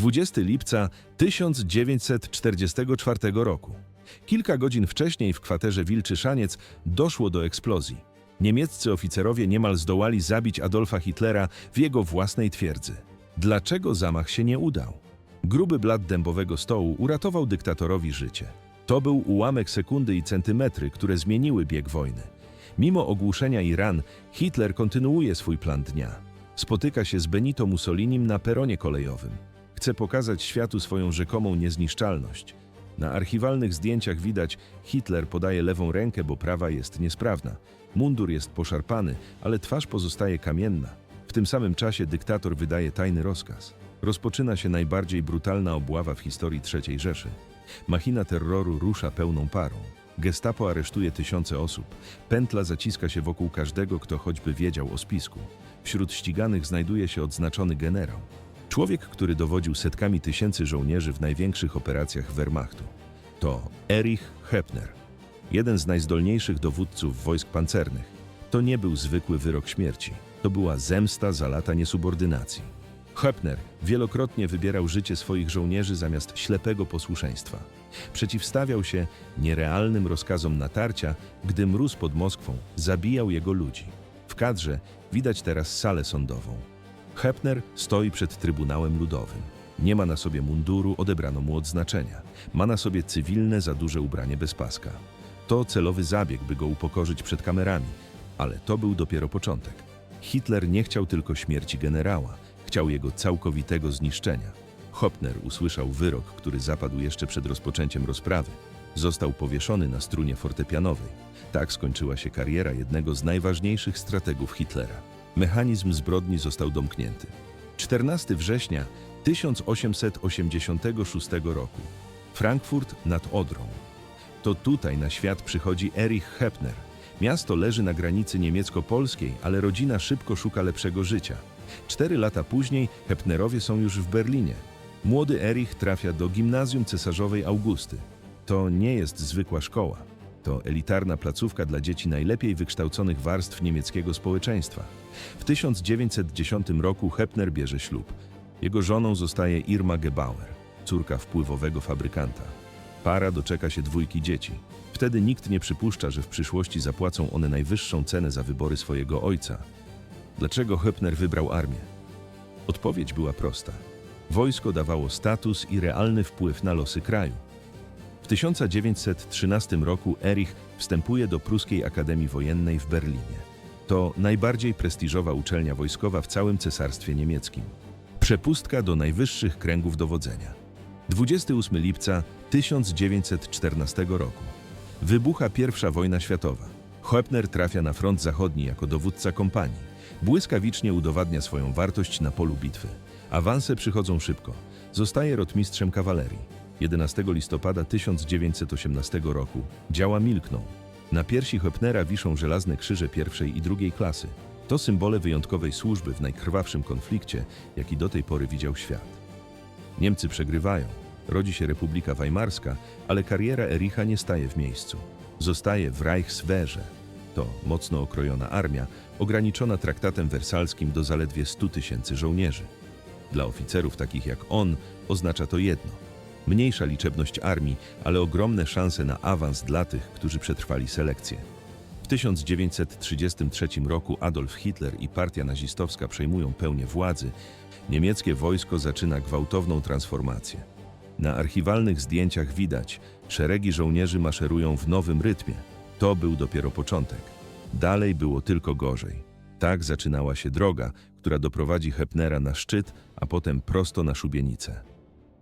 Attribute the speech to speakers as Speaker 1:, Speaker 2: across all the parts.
Speaker 1: 20 lipca 1944 roku. Kilka godzin wcześniej w kwaterze Wilczy Szaniec doszło do eksplozji. Niemieccy oficerowie niemal zdołali zabić Adolfa Hitlera w jego własnej twierdzy. Dlaczego zamach się nie udał? Gruby blat dębowego stołu uratował dyktatorowi życie. To był ułamek sekundy i centymetry, które zmieniły bieg wojny. Mimo ogłuszenia i ran, Hitler kontynuuje swój plan dnia. Spotyka się z Benito Mussolinim na peronie kolejowym. Chce pokazać światu swoją rzekomą niezniszczalność. Na archiwalnych zdjęciach widać, Hitler podaje lewą rękę, bo prawa jest niesprawna. Mundur jest poszarpany, ale twarz pozostaje kamienna. W tym samym czasie dyktator wydaje tajny rozkaz. Rozpoczyna się najbardziej brutalna obława w historii III Rzeszy. Machina terroru rusza pełną parą. Gestapo aresztuje tysiące osób. Pętla zaciska się wokół każdego, kto choćby wiedział o spisku. Wśród ściganych znajduje się odznaczony generał. Człowiek, który dowodził setkami tysięcy żołnierzy w największych operacjach Wehrmachtu. To Erich Hepner, jeden z najzdolniejszych dowódców wojsk pancernych. To nie był zwykły wyrok śmierci. To była zemsta za lata niesubordynacji. Hepner wielokrotnie wybierał życie swoich żołnierzy zamiast ślepego posłuszeństwa. Przeciwstawiał się nierealnym rozkazom natarcia, gdy mróz pod Moskwą zabijał jego ludzi. W kadrze widać teraz salę sądową. Hepner stoi przed Trybunałem Ludowym. Nie ma na sobie munduru, odebrano mu odznaczenia. Ma na sobie cywilne za duże ubranie bez paska. To celowy zabieg, by go upokorzyć przed kamerami, ale to był dopiero początek. Hitler nie chciał tylko śmierci generała, chciał jego całkowitego zniszczenia. Hopner usłyszał wyrok, który zapadł jeszcze przed rozpoczęciem rozprawy. Został powieszony na strunie fortepianowej. Tak skończyła się kariera jednego z najważniejszych strategów Hitlera. Mechanizm zbrodni został domknięty. 14 września 1886 roku. Frankfurt nad Odrą. To tutaj na świat przychodzi Erich Hepner. Miasto leży na granicy niemiecko-polskiej, ale rodzina szybko szuka lepszego życia. Cztery lata później Hepnerowie są już w Berlinie. Młody Erich trafia do gimnazjum cesarzowej Augusty. To nie jest zwykła szkoła. To elitarna placówka dla dzieci najlepiej wykształconych warstw niemieckiego społeczeństwa. W 1910 roku Hepner bierze ślub. Jego żoną zostaje Irma Gebauer, córka wpływowego fabrykanta. Para doczeka się dwójki dzieci. Wtedy nikt nie przypuszcza, że w przyszłości zapłacą one najwyższą cenę za wybory swojego ojca. Dlaczego Hepner wybrał armię? Odpowiedź była prosta. Wojsko dawało status i realny wpływ na losy kraju. W 1913 roku Erich wstępuje do Pruskiej Akademii Wojennej w Berlinie. To najbardziej prestiżowa uczelnia wojskowa w całym Cesarstwie Niemieckim. Przepustka do najwyższych kręgów dowodzenia. 28 lipca 1914 roku. Wybucha I wojna światowa. Hoepner trafia na front zachodni jako dowódca kompanii. Błyskawicznie udowadnia swoją wartość na polu bitwy. Awanse przychodzą szybko. Zostaje rotmistrzem kawalerii. 11 listopada 1918 roku działa milkną. Na piersi Hoepnera wiszą żelazne krzyże pierwszej i drugiej klasy. To symbole wyjątkowej służby w najkrwawszym konflikcie, jaki do tej pory widział świat. Niemcy przegrywają. Rodzi się Republika Weimarska, ale kariera Ericha nie staje w miejscu. Zostaje w Reichswehrze. To mocno okrojona armia, ograniczona traktatem wersalskim do zaledwie 100 tysięcy żołnierzy. Dla oficerów takich jak on oznacza to jedno. Mniejsza liczebność armii, ale ogromne szanse na awans dla tych, którzy przetrwali selekcję. W 1933 roku Adolf Hitler i partia nazistowska przejmują pełnię władzy. Niemieckie wojsko zaczyna gwałtowną transformację. Na archiwalnych zdjęciach widać, szeregi żołnierzy maszerują w nowym rytmie. To był dopiero początek. Dalej było tylko gorzej. Tak zaczynała się droga, która doprowadzi Hepnera na szczyt, a potem prosto na szubienicę.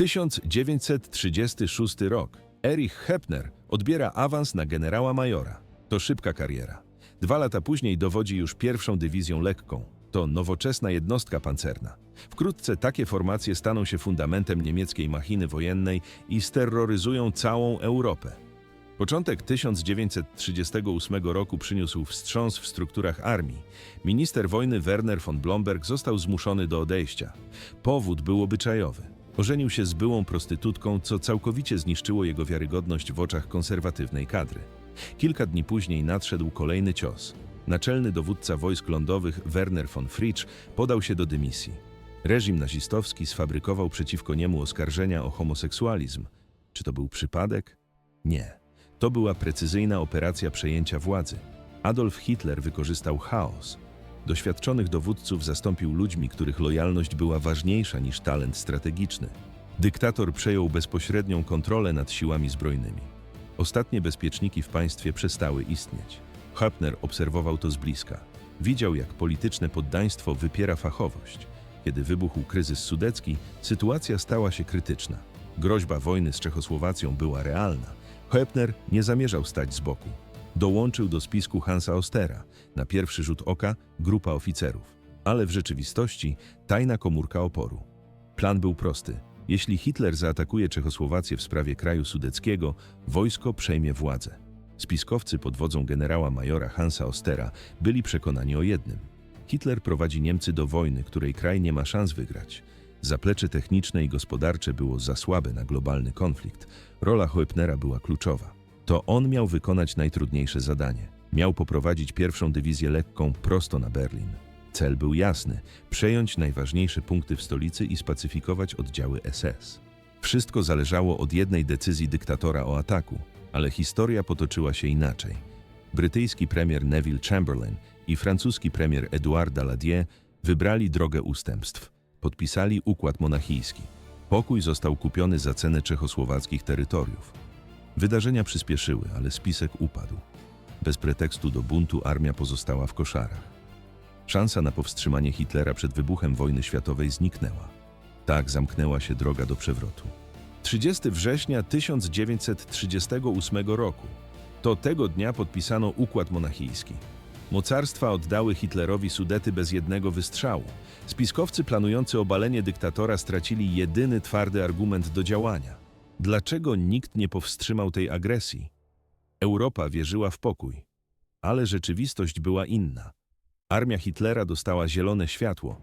Speaker 1: 1936 rok. Erich Hepner odbiera awans na generała majora. To szybka kariera. Dwa lata później dowodzi już pierwszą dywizją lekką. To nowoczesna jednostka pancerna. Wkrótce takie formacje staną się fundamentem niemieckiej machiny wojennej i steroryzują całą Europę. Początek 1938 roku przyniósł wstrząs w strukturach armii. Minister wojny Werner von Blomberg został zmuszony do odejścia. Powód był obyczajowy. Ożenił się z byłą prostytutką, co całkowicie zniszczyło jego wiarygodność w oczach konserwatywnej kadry. Kilka dni później nadszedł kolejny cios. Naczelny dowódca wojsk lądowych Werner von Fritsch podał się do dymisji. Reżim nazistowski sfabrykował przeciwko niemu oskarżenia o homoseksualizm. Czy to był przypadek? Nie. To była precyzyjna operacja przejęcia władzy. Adolf Hitler wykorzystał chaos. Doświadczonych dowódców zastąpił ludźmi, których lojalność była ważniejsza niż talent strategiczny. Dyktator przejął bezpośrednią kontrolę nad siłami zbrojnymi. Ostatnie bezpieczniki w państwie przestały istnieć. Höppner obserwował to z bliska. Widział, jak polityczne poddaństwo wypiera fachowość. Kiedy wybuchł kryzys sudecki, sytuacja stała się krytyczna. Groźba wojny z Czechosłowacją była realna. Höppner nie zamierzał stać z boku. Dołączył do spisku Hansa Ostera, na pierwszy rzut oka grupa oficerów, ale w rzeczywistości tajna komórka oporu. Plan był prosty. Jeśli Hitler zaatakuje Czechosłowację w sprawie kraju sudeckiego, wojsko przejmie władzę. Spiskowcy pod wodzą generała majora Hansa Ostera byli przekonani o jednym. Hitler prowadzi Niemcy do wojny, której kraj nie ma szans wygrać. Zaplecze techniczne i gospodarcze było za słabe na globalny konflikt. Rola Hoepnera była kluczowa. To on miał wykonać najtrudniejsze zadanie. Miał poprowadzić pierwszą dywizję lekką prosto na Berlin. Cel był jasny: przejąć najważniejsze punkty w stolicy i spacyfikować oddziały SS. Wszystko zależało od jednej decyzji dyktatora o ataku, ale historia potoczyła się inaczej. Brytyjski premier Neville Chamberlain i francuski premier Edouard Daladier wybrali drogę ustępstw. Podpisali układ monachijski. Pokój został kupiony za cenę czechosłowackich terytoriów. Wydarzenia przyspieszyły, ale spisek upadł. Bez pretekstu do buntu armia pozostała w koszarach. Szansa na powstrzymanie Hitlera przed wybuchem wojny światowej zniknęła. Tak zamknęła się droga do przewrotu. 30 września 1938 roku. To tego dnia podpisano układ monachijski. Mocarstwa oddały Hitlerowi Sudety bez jednego wystrzału. Spiskowcy planujący obalenie dyktatora stracili jedyny twardy argument do działania. Dlaczego nikt nie powstrzymał tej agresji? Europa wierzyła w pokój, ale rzeczywistość była inna. Armia Hitlera dostała zielone światło.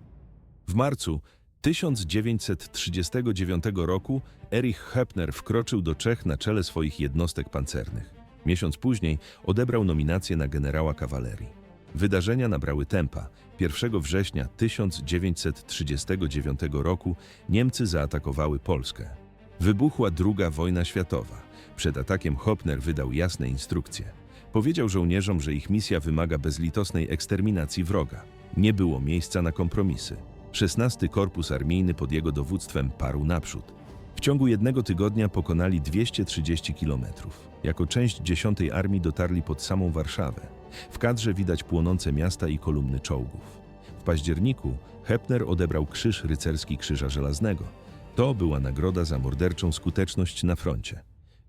Speaker 1: W marcu 1939 roku Erich Höppner wkroczył do Czech na czele swoich jednostek pancernych. Miesiąc później odebrał nominację na generała kawalerii. Wydarzenia nabrały tempa. 1 września 1939 roku Niemcy zaatakowały Polskę. Wybuchła II wojna światowa. Przed atakiem Hopner wydał jasne instrukcje. Powiedział żołnierzom, że ich misja wymaga bezlitosnej eksterminacji wroga. Nie było miejsca na kompromisy. 16 Korpus Armijny pod jego dowództwem parł naprzód. W ciągu jednego tygodnia pokonali 230 kilometrów. Jako część 10 Armii dotarli pod samą Warszawę. W kadrze widać płonące miasta i kolumny czołgów. W październiku Hepner odebrał Krzyż Rycerski Krzyża Żelaznego. To była nagroda za morderczą skuteczność na froncie.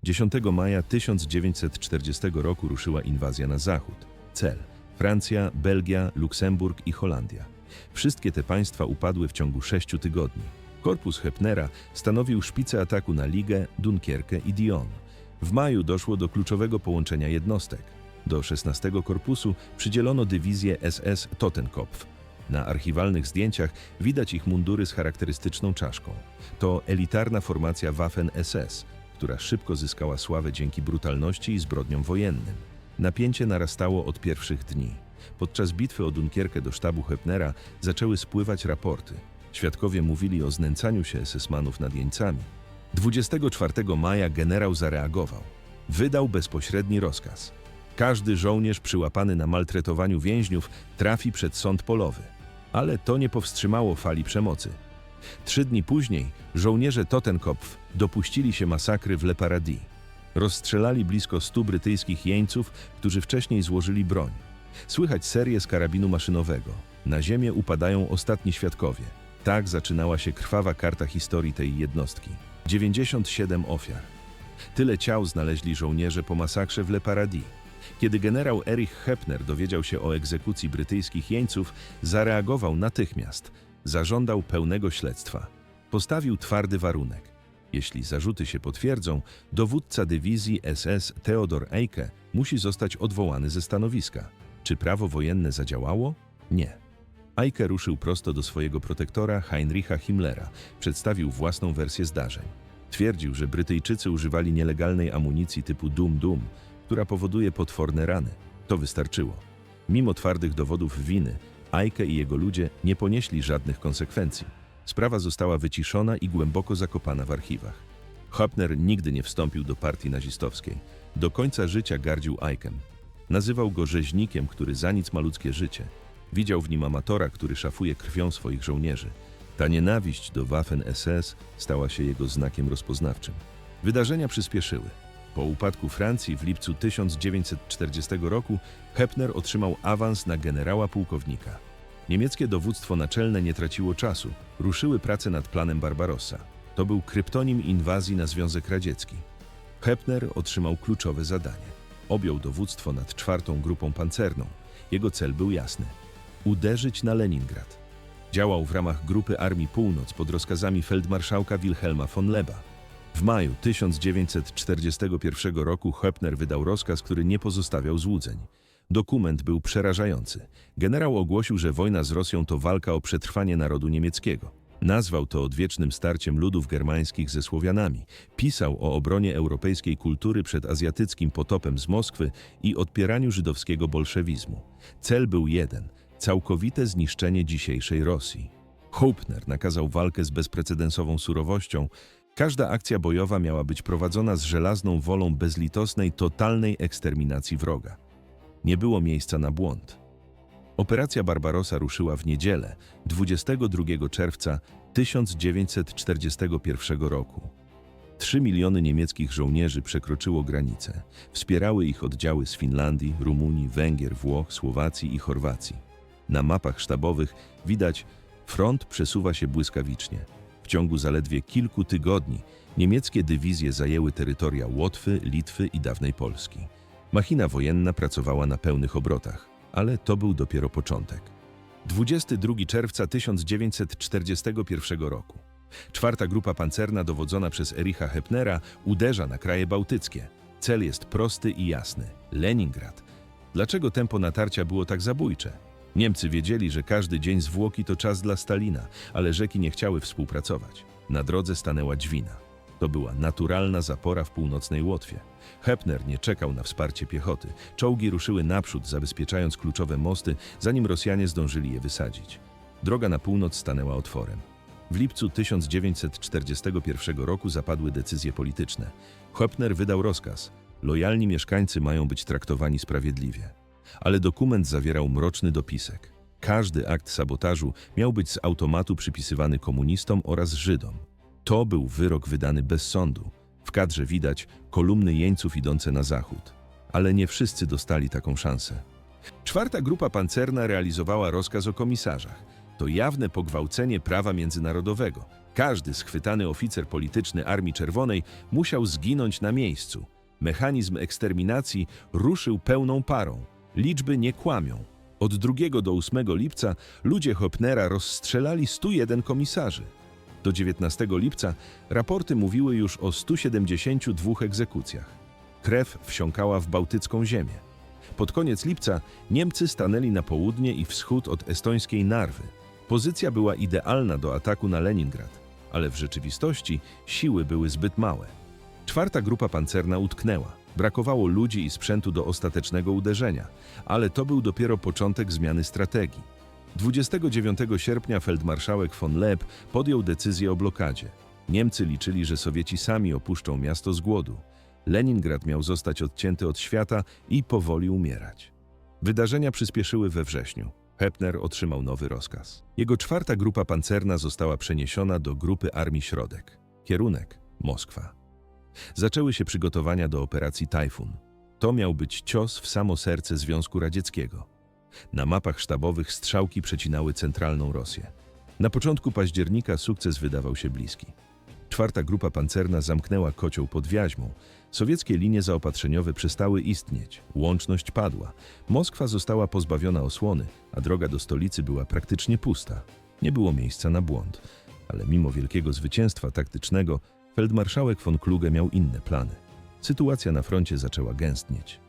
Speaker 1: 10 maja 1940 roku ruszyła inwazja na zachód. Cel: Francja, Belgia, Luksemburg i Holandia. Wszystkie te państwa upadły w ciągu sześciu tygodni. Korpus Hepnera stanowił szpicę ataku na Ligę, Dunkierkę i Dion. W maju doszło do kluczowego połączenia jednostek. Do 16 korpusu przydzielono dywizję SS Totenkopf. Na archiwalnych zdjęciach widać ich mundury z charakterystyczną czaszką. To elitarna formacja Waffen-SS, która szybko zyskała sławę dzięki brutalności i zbrodniom wojennym. Napięcie narastało od pierwszych dni. Podczas bitwy o Dunkierkę do sztabu Hepnera zaczęły spływać raporty. Świadkowie mówili o znęcaniu się SS-manów nad jeńcami. 24 maja generał zareagował. Wydał bezpośredni rozkaz. Każdy żołnierz przyłapany na maltretowaniu więźniów trafi przed sąd polowy. Ale to nie powstrzymało fali przemocy. Trzy dni później żołnierze Totenkopf dopuścili się masakry w Le Paradis. Rozstrzelali blisko stu brytyjskich jeńców, którzy wcześniej złożyli broń. Słychać serię z karabinu maszynowego. Na ziemię upadają ostatni świadkowie. Tak zaczynała się krwawa karta historii tej jednostki. 97 ofiar. Tyle ciał znaleźli żołnierze po masakrze w Le Paradis. Kiedy generał Erich Hepner dowiedział się o egzekucji brytyjskich jeńców, zareagował natychmiast. Zażądał pełnego śledztwa. Postawił twardy warunek. Jeśli zarzuty się potwierdzą, dowódca dywizji SS Theodor Eicke musi zostać odwołany ze stanowiska. Czy prawo wojenne zadziałało? Nie. Eicke ruszył prosto do swojego protektora Heinricha Himmlera, przedstawił własną wersję zdarzeń. Twierdził, że Brytyjczycy używali nielegalnej amunicji typu Dum-Dum, która powoduje potworne rany. To wystarczyło. Mimo twardych dowodów winy, Eicke i jego ludzie nie ponieśli żadnych konsekwencji. Sprawa została wyciszona i głęboko zakopana w archiwach. Hopner nigdy nie wstąpił do partii nazistowskiej. Do końca życia gardził Eikiem. Nazywał go rzeźnikiem, który za nic ma ludzkie życie. Widział w nim amatora, który szafuje krwią swoich żołnierzy. Ta nienawiść do Waffen-SS stała się jego znakiem rozpoznawczym. Wydarzenia przyspieszyły. Po upadku Francji w lipcu 1940 roku Hepner otrzymał awans na generała pułkownika. Niemieckie dowództwo naczelne nie traciło czasu. Ruszyły prace nad planem Barbarossa. To był kryptonim inwazji na Związek Radziecki. Hepner otrzymał kluczowe zadanie. Objął dowództwo nad czwartą grupą pancerną. Jego cel był jasny uderzyć na Leningrad. Działał w ramach grupy Armii Północ pod rozkazami feldmarszałka Wilhelma von Leba. W maju 1941 roku Hepner wydał rozkaz, który nie pozostawiał złudzeń. Dokument był przerażający. Generał ogłosił, że wojna z Rosją to walka o przetrwanie narodu niemieckiego. Nazwał to odwiecznym starciem ludów germańskich ze Słowianami. Pisał o obronie europejskiej kultury przed azjatyckim potopem z Moskwy i odpieraniu żydowskiego bolszewizmu. Cel był jeden całkowite zniszczenie dzisiejszej Rosji. Hoopner nakazał walkę z bezprecedensową surowością. Każda akcja bojowa miała być prowadzona z żelazną wolą bezlitosnej, totalnej eksterminacji wroga. Nie było miejsca na błąd. Operacja Barbarossa ruszyła w niedzielę, 22 czerwca 1941 roku. Trzy miliony niemieckich żołnierzy przekroczyło granicę. Wspierały ich oddziały z Finlandii, Rumunii, Węgier, Włoch, Słowacji i Chorwacji. Na mapach sztabowych widać, front przesuwa się błyskawicznie. Ciągu zaledwie kilku tygodni niemieckie dywizje zajęły terytoria Łotwy, Litwy i dawnej Polski. Machina wojenna pracowała na pełnych obrotach, ale to był dopiero początek. 22 czerwca 1941 roku. Czwarta grupa pancerna dowodzona przez Ericha Hepnera uderza na kraje bałtyckie. Cel jest prosty i jasny – Leningrad. Dlaczego tempo natarcia było tak zabójcze? Niemcy wiedzieli, że każdy dzień zwłoki to czas dla Stalina, ale rzeki nie chciały współpracować. Na drodze stanęła dźwina. To była naturalna zapora w północnej Łotwie. Hepner nie czekał na wsparcie piechoty. Czołgi ruszyły naprzód, zabezpieczając kluczowe mosty, zanim Rosjanie zdążyli je wysadzić. Droga na północ stanęła otworem. W lipcu 1941 roku zapadły decyzje polityczne. Hepner wydał rozkaz. Lojalni mieszkańcy mają być traktowani sprawiedliwie. Ale dokument zawierał mroczny dopisek. Każdy akt sabotażu miał być z automatu przypisywany komunistom oraz Żydom. To był wyrok wydany bez sądu. W kadrze widać kolumny jeńców idące na zachód. Ale nie wszyscy dostali taką szansę. Czwarta grupa pancerna realizowała rozkaz o komisarzach. To jawne pogwałcenie prawa międzynarodowego. Każdy schwytany oficer polityczny Armii Czerwonej musiał zginąć na miejscu. Mechanizm eksterminacji ruszył pełną parą. Liczby nie kłamią. Od 2 do 8 lipca ludzie Hopnera rozstrzelali 101 komisarzy. Do 19 lipca raporty mówiły już o 172 egzekucjach. Krew wsiąkała w bałtycką ziemię. Pod koniec lipca Niemcy stanęli na południe i wschód od estońskiej Narwy. Pozycja była idealna do ataku na Leningrad, ale w rzeczywistości siły były zbyt małe. Czwarta grupa pancerna utknęła. Brakowało ludzi i sprzętu do ostatecznego uderzenia, ale to był dopiero początek zmiany strategii. 29 sierpnia feldmarszałek von Leb podjął decyzję o blokadzie. Niemcy liczyli, że Sowieci sami opuszczą miasto z głodu. Leningrad miał zostać odcięty od świata i powoli umierać. Wydarzenia przyspieszyły we wrześniu. Hepner otrzymał nowy rozkaz. Jego czwarta grupa pancerna została przeniesiona do grupy Armii Środek. Kierunek Moskwa. Zaczęły się przygotowania do operacji Tajfun. To miał być cios w samo serce Związku Radzieckiego. Na mapach sztabowych strzałki przecinały centralną Rosję. Na początku października sukces wydawał się bliski. Czwarta grupa pancerna zamknęła kocioł pod Wiaźmą. Sowieckie linie zaopatrzeniowe przestały istnieć. Łączność padła. Moskwa została pozbawiona osłony, a droga do stolicy była praktycznie pusta. Nie było miejsca na błąd. Ale mimo wielkiego zwycięstwa taktycznego, feldmarszałek von Kluge miał inne plany. Sytuacja na froncie zaczęła gęstnieć.